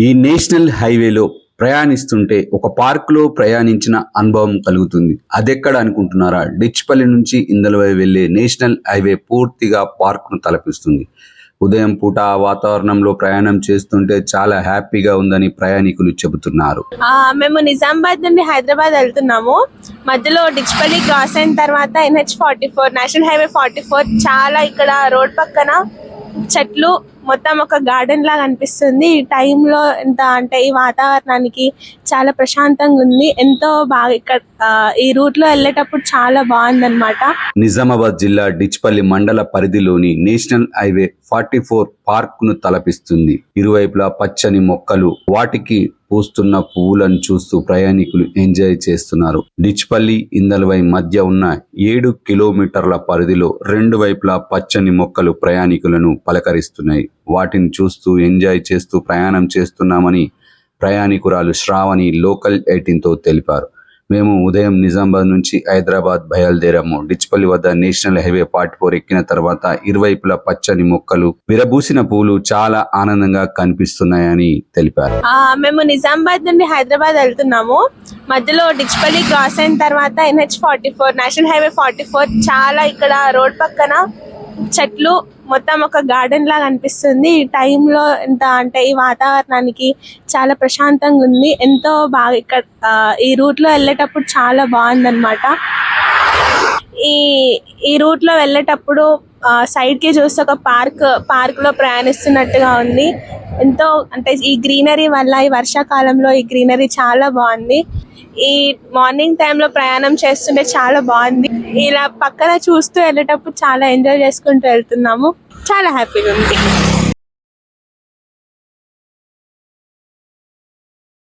ఈ నేషనల్ హైవేలో ప్రయాణిస్తుంటే ఒక పార్క్లో ప్రయాణించిన అనుభవం కలుగుతుంది. అదెక్కడ అనుకుంటున్నారా? డిచ్పల్లి నుంచి ఇందలవై వెళ్ళే నేషనల్ హైవే పూర్తిగా పార్క్ను తలపిస్తుంది. ఉదయం పూట వాతావరణంలో ప్రయాణం చేస్తుంటే చాలా హ్యాపీగా ఉందని ప్రయాణికులు చెబుతున్నారు. ఆ, మేము నిజామాబాద్ నుండి హైదరాబాద్ వెళ్తున్నాము. మధ్యలో డిచ్పల్లి క్రాస్ అయిన తర్వాత NH forty four national highway forty four చాలా ఇక్కడ రోడ్ పక్కన చెట్లు మొత్తం ఒక గార్డెన్ లాగా అనిపిస్తుంది. ఈ టైంలో ఎంత అంటే ఈ వాతావరణానికి చాలా ప్రశాంతంగా ఉంది. ఎంతో బాగా ఇక్కడ ఈ రూట్లో వెళ్ళేటప్పుడు చాలా బాగుందన్నమాట. నిజామాబాద్ జిల్లా డిచ్పల్లి మండల పరిధిలోని నేషనల్ హైవే ఫార్టీ ఫోర్ పార్క్ను తలపిస్తుంది. ఇరువైపులా పచ్చని మొక్కలు వాటికి పూస్తున్న పువ్వులను చూస్తూ ప్రయాణికులు ఎంజాయ్ చేస్తున్నారు. డిచ్పల్లి ఇందల్వై మధ్య ఉన్న ఏడు కిలోమీటర్ల పరిధిలో రెండు వైపులా పచ్చని మొక్కలు ప్రయాణికులను పలకరిస్తున్నాయి. వాటిని చూస్తూ ఎంజాయ్ చేస్తూ ప్రయాణం చేస్తున్నామని ప్రయాణికురాలు శ్రావణి లోకల్ ఎయిటీన్తో తెలిపారు. మేము ఉదయం నిజామాబాద్ నుంచి హైదరాబాద్ బయలుదేరాము. డిచ్పల్లి వద్ద నేషనల్ హైవే పార్ట్ ఫోర్ ఎక్కిన తర్వాత ఇరువైపులా పచ్చని మొక్కలు విరబూసిన పూలు చాలా ఆనందంగా కనిపిస్తున్నాయని తెలిపారు. మేము నిజామాబాద్ నుండి హైదరాబాద్ వెళ్తున్నాము. మధ్యలో డిచ్పల్లి క్రాస్ అయిన తర్వాత NH forty four national highway forty four చాలా ఇక్కడ రోడ్ పక్కన చెట్లు మొత్తం ఒక గార్డెన్ లాగా అనిపిస్తుంది. ఈ టైంలో ఎంత అంటే ఈ వాతావరణానికి చాలా ప్రశాంతంగా ఉంది. ఎంతో బాగా ఇక్కడ ఈ రూట్లో వెళ్ళేటప్పుడు చాలా బాగుందన్నమాట. ఈ ఈ రూట్లో వెళ్ళేటప్పుడు సైడ్కి చూస్తే ఒక పార్క్ పార్క్లో ప్రయాణిస్తున్నట్టుగా ఉంది. ఎంతో అంటే ఈ గ్రీనరీ వల్ల ఈ వర్షాకాలంలో ఈ గ్రీనరీ చాలా బాగుంది. ఈ మార్నింగ్ టైంలో ప్రయాణం చేస్తుంటే చాలా బాగుంది. ఇలా పక్కన చూస్తూ వెళ్ళేటప్పుడు చాలా ఎంజాయ్ చేసుకుంటూ వెళ్తున్నాము. చాలా హ్యాపీగా ఉంది.